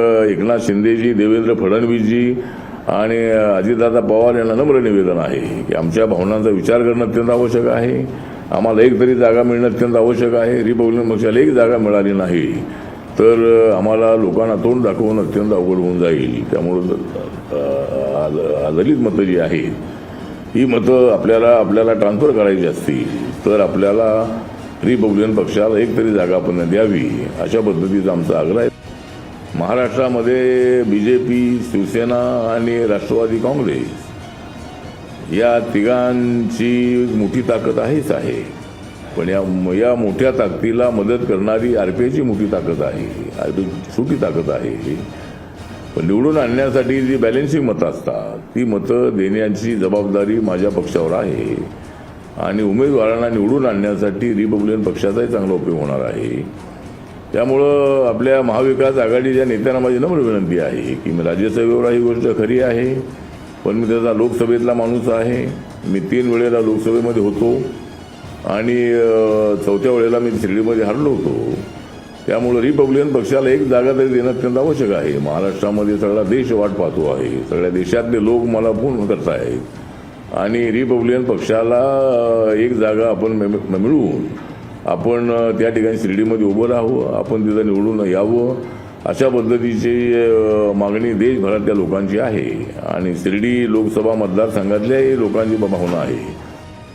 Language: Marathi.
एकनाथ शिंदेजी देवेंद्र फडणवीसजी आणि अजितदादा पवार यांना नम्र निवेदन आहे की आमच्या भावनांचा विचार करणं अत्यंत आवश्यक आहे. आम्हाला एक तरी जागा मिळणं अत्यंत आवश्यक आहे. रिपब्लिकन पक्षाला एक जागा मिळाली नाही तर आम्हाला लोकांना तोंड दाखवणं अत्यंत अवघड होऊन जाईल. त्यामुळं दलित मतं जी आहेत ही मतं आपल्याला आपल्याला ट्रान्सफर करायची असतील तर आपल्याला रिपब्लिकन पक्षाला एक तरी जागा आपण द्यावी अशा पद्धतीचा आमचा आग्रह आहे. महाराष्ट्रामध्ये बी जे पी शिवसेना आणि राष्ट्रवादी काँग्रेस या तिघांची मोठी ताकद आहेच आहे. पण या या मोठ्या ताकदीला मदत करणारी आर पी आयची मोठी ताकद आहे. आर पी छोटी ताकद आहे. पण निवडून आणण्यासाठी जी बॅलेन्सिंग मतं असतात ती मतं देण्याची जबाबदारी माझ्या पक्षावर आहे. आणि उमेदवारांना निवडून आणण्यासाठी रिपब्लिकन पक्षाचाही चांगला उपयोग होणार आहे. त्यामुळं आपल्या महाविकास आघाडीच्या नेत्यांना माझी नम्र विनंती आहे की मी राज्यसभेवर ही गोष्ट खरी आहे पण मी त्याचा लोकसभेतला माणूस आहे. मी तीन वेळेला लोकसभेमध्ये होतो आणि चौथ्या वेळेला मी शिर्डीमध्ये हरलो होतो. त्यामुळं रिपब्लिकन पक्षाला एक जागा तरी देणं अत्यंत आवश्यक आहे. महाराष्ट्रामध्ये सगळा देश वाट पाहतो आहे. सगळ्या देशातले लोक मला फोन करत आहेत आणि रिपब्लिकन पक्षाला एक जागा आपण मिळवून आपण त्या ठिकाणी शिर्डीमध्ये उभं राहावं आपण तिथं निवडून यावं अशा पद्धतीची मागणी देशभरातल्या लोकांची आहे. आणि शिर्डी लोकसभा मतदारसंघातल्याही लोकांची भावना आहे.